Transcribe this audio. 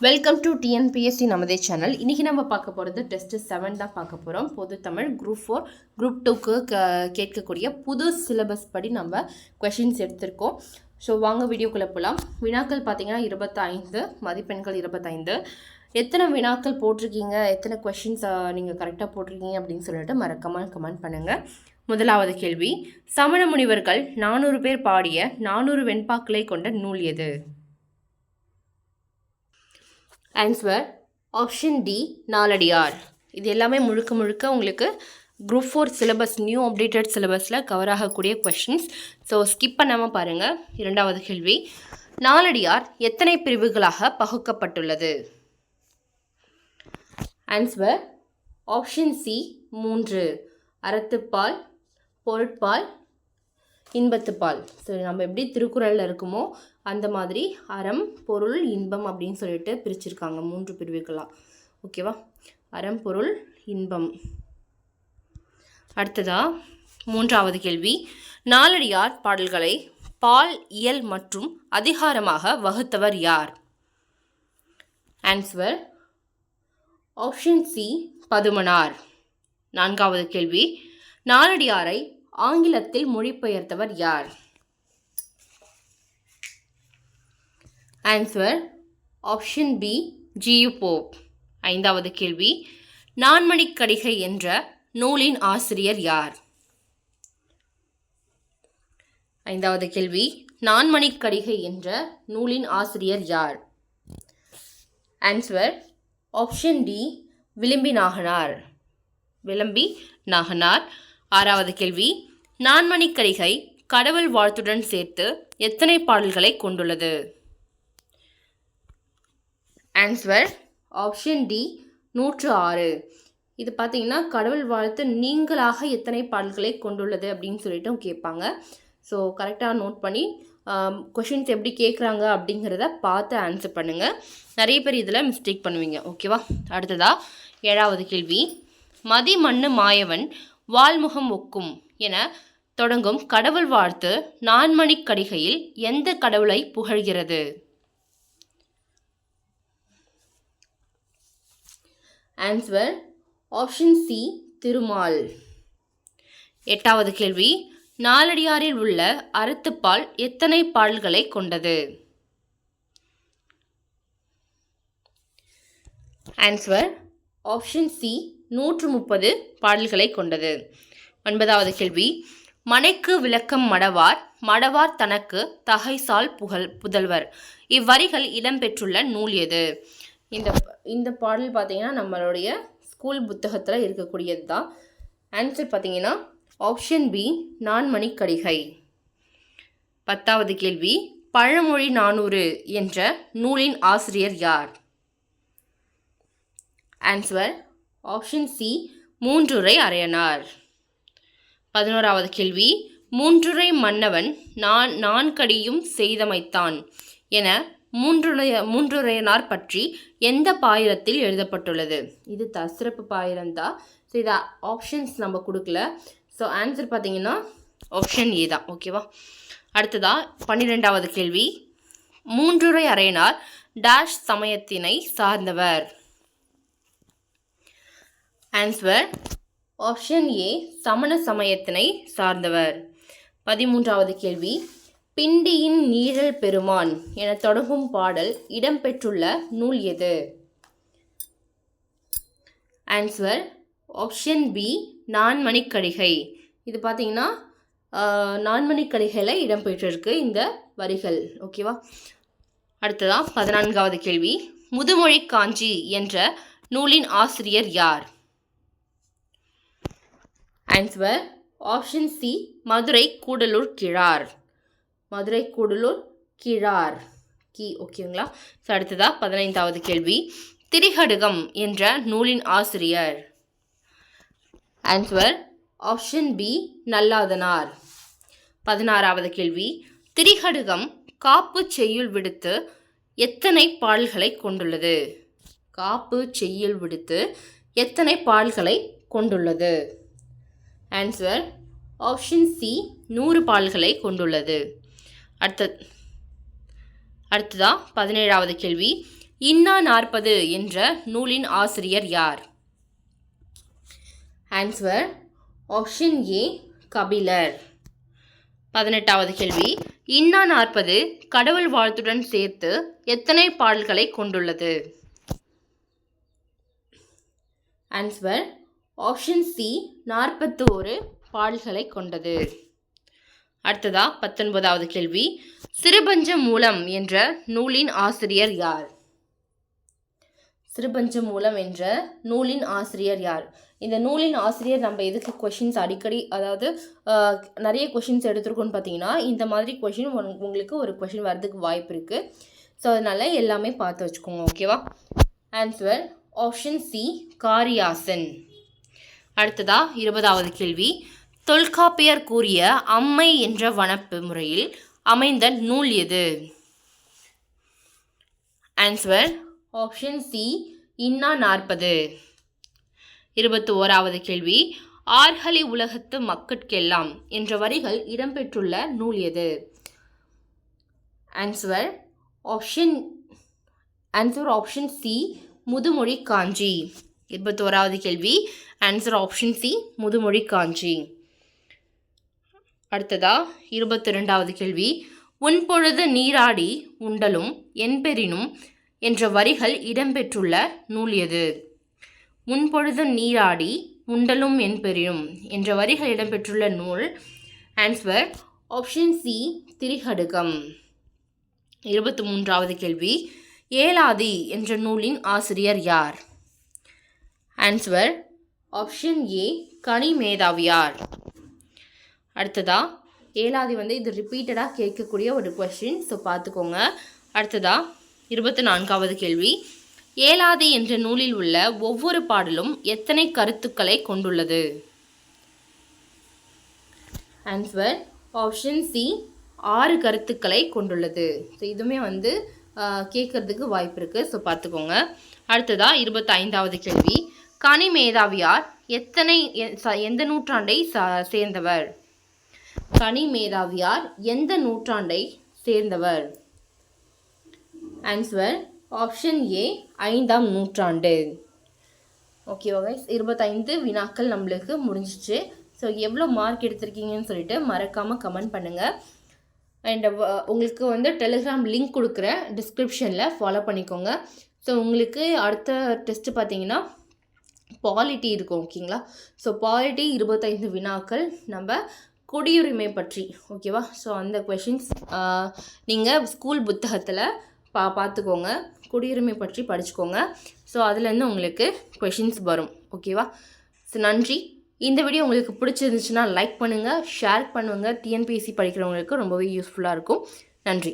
Welcome to TNPSC நமதே channel இன்றைக்கி நம்ம பார்க்க போகிறது டெஸ்ட்டு செவன் தான் பார்க்க போகிறோம் பொது தமிழ் குரூப் ஃபோர் குரூப் டூக்கு க கேட்கக்கூடிய புது சிலபஸ் படி நம்ம கொஷின்ஸ் எடுத்திருக்கோம். ஸோ வாங்க வீடியோக்குள்ளே போகலாம் வினாக்கள் பார்த்தீங்கன்னா இருபத்தைந்து மதிப்பெண்கள் இருபத்தைந்து. எத்தனை வினாக்கள் போட்டிருக்கீங்க? எத்தனை கொஷின்ஸ் நீங்கள் கரெக்டாக போட்டிருக்கீங்க அப்படின்னு சொல்லிட்டு மறக்காமல் கமெண்ட் பண்ணுங்கள் முதலாவது கேள்வி. சமண முனிவர்கள் நானூறு பேர் பாடிய நானூறு வெண்பாக்களை கொண்ட நூல் எது? Answer option D Naladiyar. இது எல்லாமே முழுக்க முழுக்க உங்களுக்கு group four syllabus new updated சிலபஸில் கவர் ஆகக்கூடிய கொஷின்ஸ் ஸோ ஸ்கிப் பண்ணாமல் பாருங்கள் இரண்டாவது கேள்வி. நாலடியார் எத்தனை பிரிவுகளாக பகுக்கப்பட்டுள்ளது? ஆன்சர் ஆப்ஷன் சி மூன்று. அறத்துப்பால் பொருட்பால் இன்பத்துப்பால். ஸோ நம்ம எப்படி திருக்குறளில் இருக்குமோ அந்த மாதிரி அறம் பொருள் இன்பம் அப்படின்னு சொல்லிட்டு பிரிச்சிருக்காங்க மூன்று பிரிவுகளாக. ஓகேவா? அறம் பொருள் இன்பம். அடுத்ததா மூன்றாவது கேள்வி. நாலடியார் பாடல்களை பால் இயல் மற்றும் அதிகாரமாக வகுத்தவர் யார்? Answer option C Padumanar. நான்காவது கேள்வி. நாலடியாரை ஆங்கிலத்தில் மொழிபெயர்த்தவர் யார்? Answer option B G U ஐந்தாவது கேள்வி நான்மணிக்கடிகை என்ற நூலின் ஆசிரியர் யார்? ஐந்தாவது கேள்வி நான்மணிக்கடிகை என்ற நூலின் ஆசிரியர் யார்? Answer option D Vilambi Naganar. Vilambi Naganar. ஆறாவது கேள்வி நான்மணிக்கடிகை கடவுள் வாழ்த்துடன் சேர்த்து எத்தனை பாடல்களை கொண்டுள்ளது? ஆன்சர் ஆப்ஷன் டி நூற்று ஆறு. இது பார்த்தீங்கன்னா கடவுள் வாழ்த்து நீங்களாக எத்தனை பாடல்களை கொண்டுள்ளது அப்படின்னு சொல்லிட்டும் கேட்பாங்க. ஸோ கரெக்டாக நோட் பண்ணி கொஷின்ஸ் எப்படி கேட்குறாங்க அப்படிங்கிறத பார்த்து ஆன்சர் பண்ணுங்கள் நிறைய பேர் இதில் மிஸ்டேக் பண்ணுவீங்க. ஓகேவா அடுத்ததா ஏழாவது கேள்வி. மதி மண்ணு மாயவன் வால்முகம் ஒக்கும் என தொடங்கும் கடவுள் வாழ்த்து நான்மணிக் கடிகையில் எந்த கடவுளை புகழ்கிறது? Answer option C Thirumal. எட்டாவது கேள்வி நாலடியாரில் உள்ள அறத்துப்பால் எத்தனை பால்களை கொண்டது? ஆன்சர் ஆப்ஷன் சி நூற்று முப்பது பாடல்களை கொண்டது. ஒன்பதாவது கேள்வி மனைக்கு விளக்கம் மடவார் மடவார் தனக்கு தகைசால் புகழ் புதல்வர். இவ்வரிகள் இடம்பெற்றுள்ள நூல் எது? இந்த இந்த பாடல் பார்த்தீங்கன்னா நம்மளுடைய ஸ்கூல் புத்தகத்தில் இருக்கக்கூடியது தான் ஆன்சர் பார்த்தீங்கன்னா ஆப்ஷன் பி நான்மணிக்கடிகை பத்தாவது கேள்வி பழமொழி நானூறு என்ற நூலின் ஆசிரியர் யார்? Answer option C Munrurai Araiyanar. பதினோராவது கேள்வி மூன்றுரை மன்னவன் நான் நான்கடியும் செய்தமைத்தான் என மூன்றுடைய மூன்றுரையனார் பற்றி எந்த பாயிரத்தில் எழுதப்பட்டுள்ளது? இது தசிறப்பு பாயிரம் தான் ஸோ இதை ஆப்ஷன்ஸ் நம்ம கொடுக்கல. ஸோ ஆன்சர் பார்த்தீங்கன்னா ஆப்ஷன் ஏ தான். ஓகேவா அடுத்ததா பன்னிரெண்டாவது கேள்வி. மூன்றுரை அரையனார் டேஷ் சமயத்தினை சார்ந்தவர். ஆன்சர் ஆப்ஷன் ஏ சமண சமயத்தினை சார்ந்தவர். பதிமூன்றாவது கேள்வி. பிண்டியின் நீழல் பெருமான் என தொடங்கும் பாடல் இடம்பெற்றுள்ள நூல் எது? Answer option B Nanmanikkadigai. இது பார்த்தீங்கன்னா நான்மணிக்கடிகையில் இடம்பெற்றிருக்கு இந்த வரிகள். ஓகேவா அடுத்ததான் பதினான்காவது கேள்வி. முதுமொழி காஞ்சி என்ற நூலின் ஆசிரியர் யார்? Answer option C Madurai Koodalur Kizhar. Madurai Koodalur Kizhar. கி ஓகேங்களா ஸோ அடுத்ததா பதினைந்தாவது கேள்வி. திரிகடுகம் என்ற நூலின் ஆசிரியர். Answer option B Nalladhanar. பதினாறாவது கேள்வி. திரிகடுகம் காப்பு செய்யுள் விடுத்து எத்தனை பாடல்களை கொண்டுள்ளது? காப்பு செய்யுள் விடுத்து எத்தனை பாடல்களை கொண்டுள்ளது? ஆன்சர் ஆப்ஷன் சி நூறு பால்களை கொண்டுள்ளது. அடுத்த அடுத்ததா பதினேழாவது கேள்வி. இன்னா நாற்பது என்ற நூலின் ஆசிரியர் யார்? Answer option A Kapilar. பதினெட்டாவது கேள்வி. இன்னா நாற்பது கடவுள் வாழ்த்துடன் சேர்த்து எத்தனை பாடல்களை கொண்டுள்ளது? ஆன்சர் ஆப்ஷன் சி நாற்பத்தி ஒரு பாடல்களை கொண்டது. அடுத்ததா பத்தொன்பதாவது கேள்வி. சிறுபஞ்ச மூலம் என்ற நூலின் ஆசிரியர் யார்? சிறுபஞ்ச மூலம் என்ற நூலின் ஆசிரியர் யார்? இந்த நூலின் ஆசிரியர் நம்ம எதுக்கு கொஷின்ஸ் அடிக்கடி அதாவது நிறைய கொஷின்ஸ் எடுத்திருக்கோம்னு பார்த்தீங்கன்னா இந்த மாதிரி கொஷின் உங்களுக்கு ஒரு கொஷின் வரதுக்கு வாய்ப்பு இருக்குது ஸோ அதனால் எல்லாமே பார்த்து வச்சுக்கோங்க ஓகேவா ஆன்சர் ஆப்ஷன் சி காரியாசன். அடுத்ததா இருபதாவது கேள்வி. தொல்காப்பியர் கூறிய அம்மை என்ற வனப்பு முறையில் அமைந்த நூல் எது? ஆன்சர் ஆப்ஷன் சி இன்னா நாற்பது. இருபத்தி ஓராவது கேள்வி ஆர்கலி உலகத்து மக்கட்கெல்லாம் என்ற வரிகள் இடம்பெற்றுள்ள நூல் எது? Answer option answer option C Mudhumozhi Kanchi இருபத்தோராவது கேள்வி answer option C Mudhumozhi Kanchi அடுத்ததா இருபத்தி ரெண்டாவது கேள்வி உன்பொழுது நீராடி உண்டலும் என்பெறினும் என்ற வரிகள் இடம்பெற்றுள்ள நூல் எது? உன்பொழுது நீராடி உண்டலும் என்பெறினும் என்ற வரிகள் இடம்பெற்றுள்ள நூல். Answer option C Thirikadugam. இருபத்தி மூன்றாவது கேள்வி. ஏலாதி என்ற நூலின் ஆசிரியர் யார்? ஆன்சர் ஆப்ஷன் ஏ கனி மேதாவியார் அடுத்ததா ஏழாவது வந்து இது ரிப்பீட்டடாக கேட்கக்கூடிய ஒரு கொஷின் ஸோ பார்த்துக்கோங்க. அடுத்ததா இருபத்தி நான்காவது கேள்வி. ஏழாதி என்ற நூலில் உள்ள ஒவ்வொரு பாடலும் எத்தனை கருத்துக்களை கொண்டுள்ளது? ஆன்சர் ஆப்ஷன் சி ஆறு கருத்துக்களை கொண்டுள்ளது. ஸோ இதுவுமே வந்து கேட்கறதுக்கு வாய்ப்பு இருக்குது ஸோ பார்த்துக்கோங்க. அடுத்ததா இருபத்தி ஐந்தாவது கேள்வி. கனி மேதாவியார் எத்தனை எ- ச- எந்த நூற்றாண்டை ச- சேர்ந்தவர்? கனி மேதாவியார் எந்த நூற்றாண்டை சேர்ந்தவர்? ஆன்சர் ஆப்ஷன் ஏ ஐந்தாம் நூற்றாண்டு. ஓகேவா கைஸ் இருபத்தைந்து வினாக்கள் நம்மளுக்கு முடிஞ்சிச்சு. ஸோ எவ்வளோ மார்க் எடுத்திருக்கீங்கன்னு சொல்லிட்டு மறக்காமல் கமெண்ட் பண்ணுங்கள் அண்ட் uh, உங்களுக்கு வந்து டெலிகிராம் லிங்க் கொடுக்குறேன் டிஸ்கிரிப்ஷனில் ஃபாலோ பண்ணிக்கோங்க. ஸோ உங்களுக்கு அடுத்த டெஸ்ட்டு பார்த்தீங்கன்னா பாலிட்டி இருக்கும் ஓகேங்களா ஸோ பாலிட்டி இருபத்தைந்து வினாக்கள் நம்ம குடியுரிமை பற்றி ஓகேவா ஸோ அந்த கொஷின்ஸ் நீங்கள் ஸ்கூல் புத்தகத்தில் பா பார்த்துக்கோங்க குடியுரிமை பற்றி படிச்சுக்கோங்க. ஸோ அதுலேருந்து உங்களுக்கு கொஷின்ஸ் வரும் ஓகேவா ஸோ நன்றி. இந்த வீடியோ உங்களுக்கு பிடிச்சிருந்துச்சுன்னா லைக் பண்ணுங்கள் ஷேர் பண்ணுங்கள் டிஎன்பிஎஸ்சி படிக்கிறவங்களுக்கு ரொம்பவே யூஸ்ஃபுல்லாக இருக்கும். நன்றி.